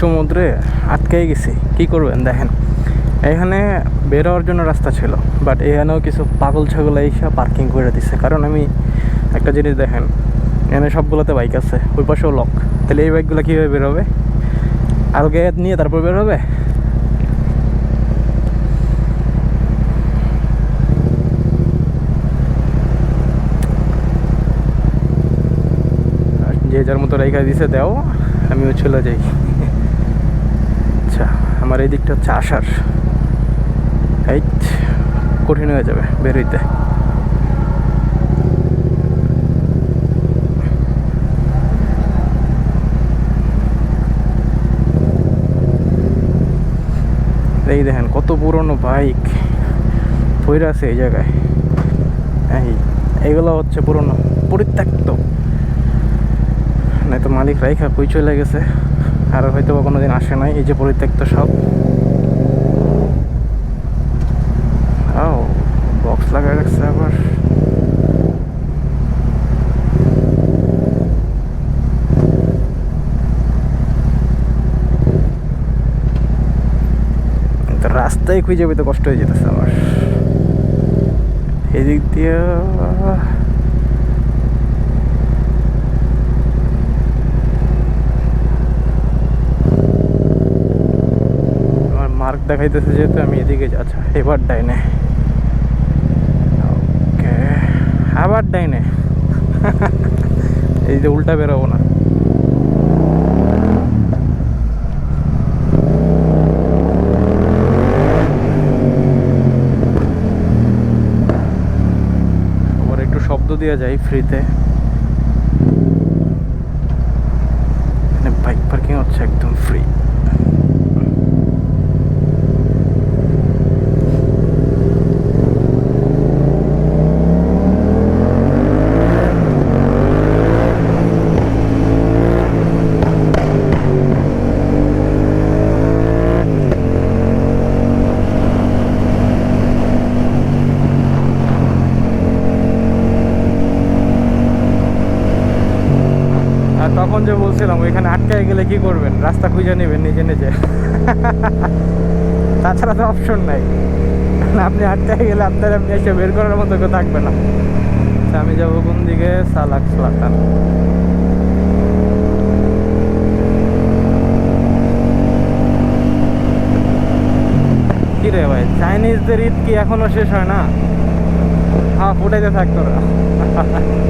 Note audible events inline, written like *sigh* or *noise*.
সমুদ্রে আটকেই গেছি। কি করবেন দেখেন। এখানে বের হওয়ার জন্য রাস্তা ছিল বাট এখানেও কিছু পাগল ছাগল এইসব পার্কিং করে দিছে। কারণ আমি একটা জিনিস দেখেন, এখানে সবগুলোতে বাইক আছে, ওই পাশেও লক তাহলে এই বাইকগুলো কীভাবে বের হবে? আরও নিয়ে তারপর বের হবে? যে যার মতো রেখা দিছে দেও, আমিও চলে যাই। আমার এই দিকটা হচ্ছে আসার এই কঠিন হয়ে যাবে বেরোইতে। এই দেখেন কত পুরনো বাইক। পইরা আছে এই জায়গায়। এই, এগুলো হচ্ছে পুরনো, পরিত্যক্ত। নয়তো মালিক রাইখা কই চলে গেছে? আর হয়তো বা কোনোদিন আসে নাই, এই যে পরিত্যক্ত সব। ও বক্স লাগাই রাখছে আবার। রাস্তায় খুঁজে পেতে কষ্ট হয়ে যেতেছে আমার। এদিক দিয়ে মার্ক দেখাইতেছে যেহেতু আমি এদিকে আচ্ছা এবার ডাইনে। ওকে, আবার ডাইনে। এই যে উল্টা বেরোবো না। শব্দ দিয়ে যাই ফ্রিতে। বাইক পার্কিং হচ্ছে একদম ফ্রি আর তখন যে বলছিলাম ওইখানে আটকায় গেলে কি করবেন? রাস্তা খুঁজে নেবেন নিজে নিজে। *laughs* তাছাড়া তো অপশন নাই। আপনি আটকায় গেলে আপনার আপনি এসে বের করার মতো কেউ থাকবে না। আচ্ছা, আমি যাব কোন দিকে? সালাক সালাতান। কি রে ভাই চাইনিজদের ঈদ কি এখনও শেষ হয় না? হ্যাঁ ফুটাইতে থাকতো না *laughs*